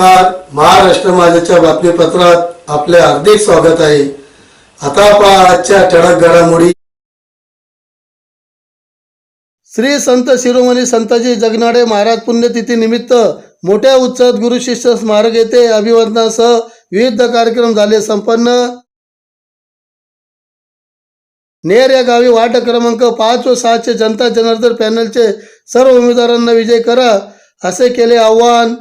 नमस्कार. महाराष्ट्र माझ्याच्या बातमीपत्रात आपले हार्दिक स्वागत आहे. आता पहा आजच्या ठळक घडामोडी. श्री संत शिरोमणी संताजी जगनाडे महाराज पुण्यतिथी निमित्त मोठ्या उत्साहात गुरु शिष्य स्मारक येथे अभिवादनासह विविध कार्यक्रम झाले संपन्न. नेर या गावी वार्ड क्रमांक पाच व सहाचे जनता जनार्दन पॅनलचे सर्व उमेदवारांना विजय करा असे केले आव्हान.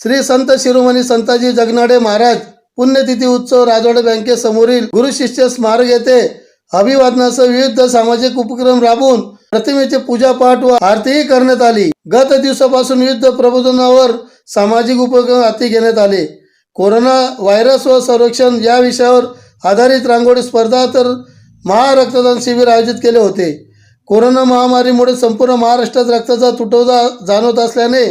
श्री संत शिरोमणी संताजी जगनाडे महाराज पुण्यतिथी उत्सव राजवाडे बँकेसमोरील गुरु शिष्य स्मारक येथे अभिवादनासह विविध सामाजिक उपक्रम राबवून प्रतिमेचे पूजापाठ व आरतीही करण्यात आली. गत दिवसापासून विविध प्रबोधनावर सामाजिक उपक्रम हाती घेण्यात आले. कोरोना व्हायरस व संरक्षण या विषयावर आधारित रांगोळी स्पर्धा तर महारक्तदान शिबिर आयोजित केले होते. कोरोना महामारीमुळे संपूर्ण महाराष्ट्रात रक्ताचा तुटवडा जाणवत असल्याने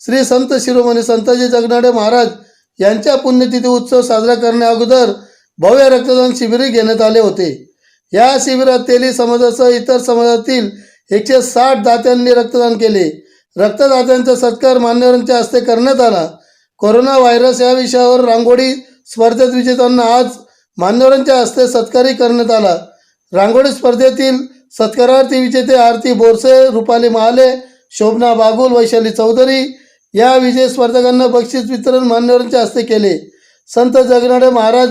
श्री संत शिरोमणी संताजी जगनाडे महाराज यांच्या पुण्यतिथी उत्सव साजरा करण्या अगोदर भव्य रक्तदान शिबिरही घेण्यात आले होते. या शिबिरात तेली समाजासह इतर समाजातील एकशे साठ दात्यांनी रक्तदान केले. रक्तदात्यांचा सत्कार मान्यवरांच्या हस्ते करण्यात आला. कोरोना व्हायरस या विषयावर रांगोळी स्पर्धेत विजेत्यांना आज मान्यवरांच्या हस्ते सत्कारही करण्यात आला. रांगोळी स्पर्धेतील सत्कारार्थी विजेते आरती बोरसे रुपाली महाले शोभना बागुल वैशाली चौधरी या विजय स्पर्धकांना बक्षीस वितरण मान्यवरांच्या हस्ते केले. संत जगनाडे महाराज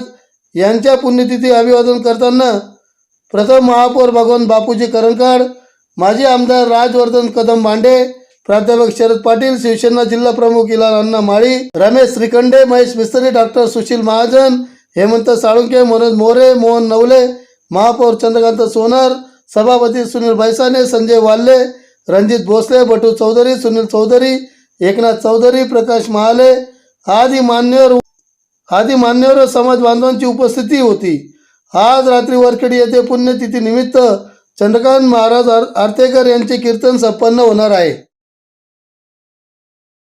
यांच्या पुण्यतिथी अभिवादन करताना प्रथम महापौर भगवान बापूजी करंकाड माजी आमदार राजवर्धन कदम मांडे प्राध्यापक शरद पाटील शिवसेना जिल्हा प्रमुख इलाल अण्णा माळी रमेश श्रीखंडे महेश मिस्त्री डॉक्टर सुशील महाजन हेमंत साळुंके मनोज मोरे मोहन नवले महापौर चंद्रकांत सोनार सभापती सुनील भैसाने संजय वाल्ले रणजित भोसले बटू चौधरी सुनील चौधरी एकनाथ चौधरी प्रकाश महाले आदी मान्यवर आदी मान्यवर समाज बांधवांची उपस्थिती होती. आज रात्री वरखेडी येथे पुण्यतिथी निमित्त चंद्रकांत महाराज आर- आरतेकर यांचे कीर्तन संपन्न होणार आहे.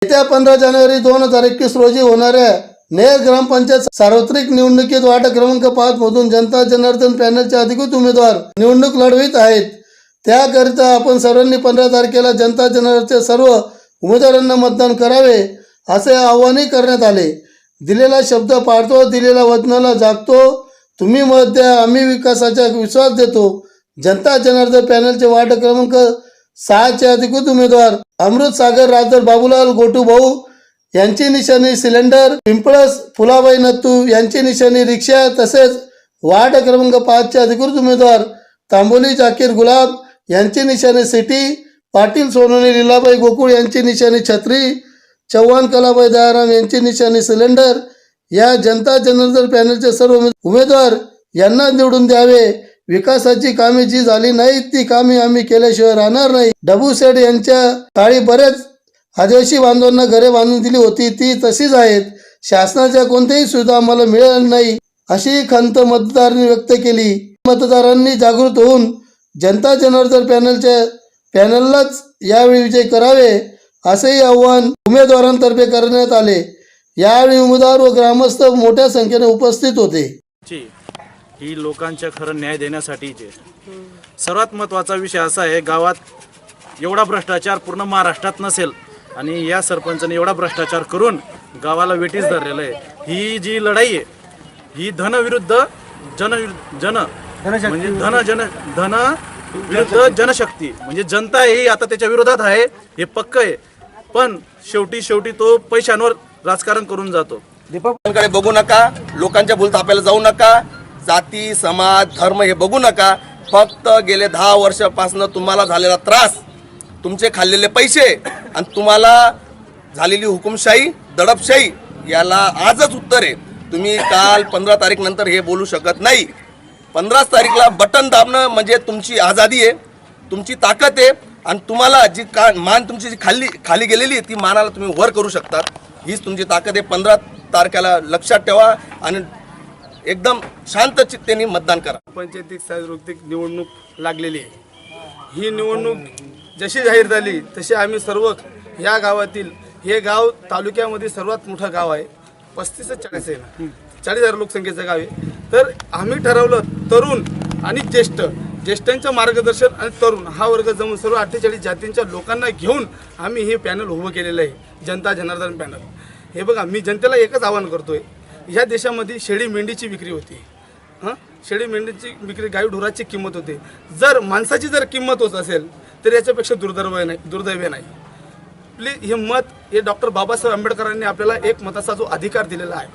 येत्या पंधरा जानेवारी दोन हजार एकवीस रोजी होणाऱ्या नेर ग्रामपंचायत सार्वत्रिक निवडणुकीत वाटा क्रमांक पाच मधून जनता जनार्दन पॅनलचे अधिकृत उमेदवार निवडणूक लढवित आहेत. त्याकरिता आपण सर्वांनी पंधरा तारखेला जनता जनार्दनचे सर्व उमेदवारांना मतदान करावे असे आवाहनही करण्यात आले. दिलेला शब्द पाळतो दिलेल्या वचनाला जागतो. तुम्ही मत द्या आम्ही विकासाचा विश्वास देतो. जनता जनार्दन पॅनलचे वार्ड क्रमांक सहाचे अधिकृत उमेदवार अमृत सागर राजर बाबूलाल गोटू भाऊ यांची निशाणी सिलेंडर पिंपळस फुलाबाई नत्तू यांची निशाणी रिक्षा तसेच वार्ड क्रमांक पाचचे अधिकृत उमेदवार तांबोली जाकीर गुलाब यांची निशाणी सिटी पाटील सोनवणे लीलाबाई गोकुळ यांची निशाणी छत्री चव्हाण कलाबाई दयाराम यांची निशाणी सिलेंडर या जनता जनार्दन पॅनलचे सर्व उमेदवार यांना निवडून द्यावे. विकासाची कामे जी झाली नाहीत ती कामे आम्ही केल्याशिवाय राहणार नाही. डबू सेठ यांच्या काळी बरेच आदिवासी बांधवांना घरे बांधून दिली होती ती तशीच आहेत. शासनाच्या कोणत्याही सुविधा आम्हाला मिळाल्या नाही अशी खंत मतदारांनी व्यक्त केली. मतदारांनी जागृत होऊन जनता जनार्दन पॅनलच्या पॅनललाच यावेळी विजय करावे असेही आव्हान उमेदवारांतर्फे करण्यात आले. यावेळी उमेदवार व ग्रामस्थ मोठ्या संख्येने उपस्थित होते. ची ही लोकांच्या खरं न्याय देण्यासाठीचे सर्वात महत्त्वाचा विषय असा आहे गावात एवढा भ्रष्टाचार पूर्ण महाराष्ट्रात नसेल आणि या सरपंचाने एवढा भ्रष्टाचार करून गावाला वेटीस धरलेलं आहे. ही जी लढाई आहे ही धन विरुद्ध जन जन म्हणजे धन जन धन विरुद्ध जनशक्ती म्हणजे जनता ही आता त्याच्या विरोधात आहे हे पक्क आहे. पण शेवटी शेवटी तो पैशांवर राजकारण करून जातो. दीपकडे बघू नका लोकांच्या भूलथाप्याला जाऊ नका जाती समाज धर्म हे बघू नका. फक्त गेले दहा वर्षापासून तुम्हाला झालेला त्रास तुमचे खाल्लेले पैसे आणि तुम्हाला झालेली हुकुमशाही दडपशाही याला आजच उत्तर आहे. तुम्ही काल पंधरा तारीख नंतर हे बोलू शकत नाही. पंधराच तारीखला बटन दाबणं म्हणजे तुमची आझादी आहे तुमची ताकद आहे आणि तुम्हाला जी का मान तुमची जी खाली खाली गेलेली ती मानाला तुम्ही वर करू शकतात. हीच तुमची ताकद आहे. पंधरा तारखेला लक्षात ठेवा आणि एकदम शांत चित्तेने मतदान करा. पंचायतीक सार्वत्रिक निवडणूक लागलेली आहे. ही निवडणूक जशी जाहीर झाली तशी आम्ही सर्व या गावातील हे गाव तालुक्यामध्ये सर्वात मोठं गाव आहे. पस्तीस चाळीस आहे ना. चाळीस हजार लोकसंख्येचं गाव आहे. तर आम्ही ठरवलं तरुण आणि ज्येष्ठ. ज्येष्ठांचं मार्गदर्शन आणि तरुण हा वर्ग जमून सर्व अठ्ठेचाळीस जातींच्या लोकांना घेऊन आम्ही हे पॅनल उभं केलेलं आहे जनता जनार्दन पॅनल. हे बघा मी जनतेला एकच आवाहन करतोय ह्या देशामध्ये शेळी मेंढीची विक्री होती. हां? शेळी मेंढीची विक्री गाई ढोराची किंमत होते. जर माणसाची जर किंमत होत असेल तर याच्यापेक्षा दुर्दैव नाही दुर्दैव नाही. प्लीज हे मत हे डॉक्टर बाबासाहेब आंबेडकरांनी आपल्याला एक मताचा जो अधिकार दिलेला आहे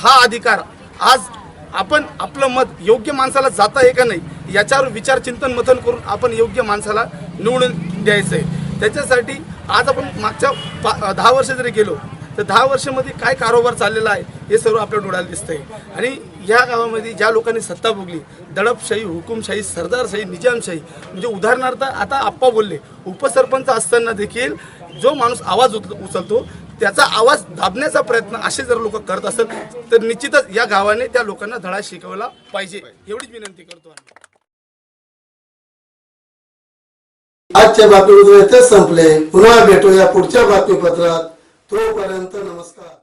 हा अधिकार आज आपण आपलं मत योग्य माणसाला जाता आहे का नाही याच्यावर विचार चिंतन मथन करून आपण योग्य माणसाला निवडून द्यायचं आहे. त्याच्यासाठी आज आपण मागच्या पा दहा वर्ष जरी गेलो तर दहा वर्षामध्ये काय कारोबार चाललेला आहे हे सर्व आपल्या डोळ्याला दिसतं आहे आणि या गावामध्ये ज्या लोकांनी सत्ता भोगली दडपशाही हुकुमशाही सरदारशाही निजामशाही म्हणजे उदाहरणार्थ आता आप्पा बोलले उपसरपंच असताना देखील जो माणूस आवाज उचलतो त्याचा आवाज दाबण्याचा प्रयत्न असे जर लोक करत असेल तर निश्चितच या गावाने त्या लोकांना धडा शिकवला पाहिजे. एवढीच विनंती करतो आजच्या बातमीपत्र इथेच संपले. पुन्हा भेटूया पुढच्या बातमीपत्रात. तोपर्यंत नमस्कार.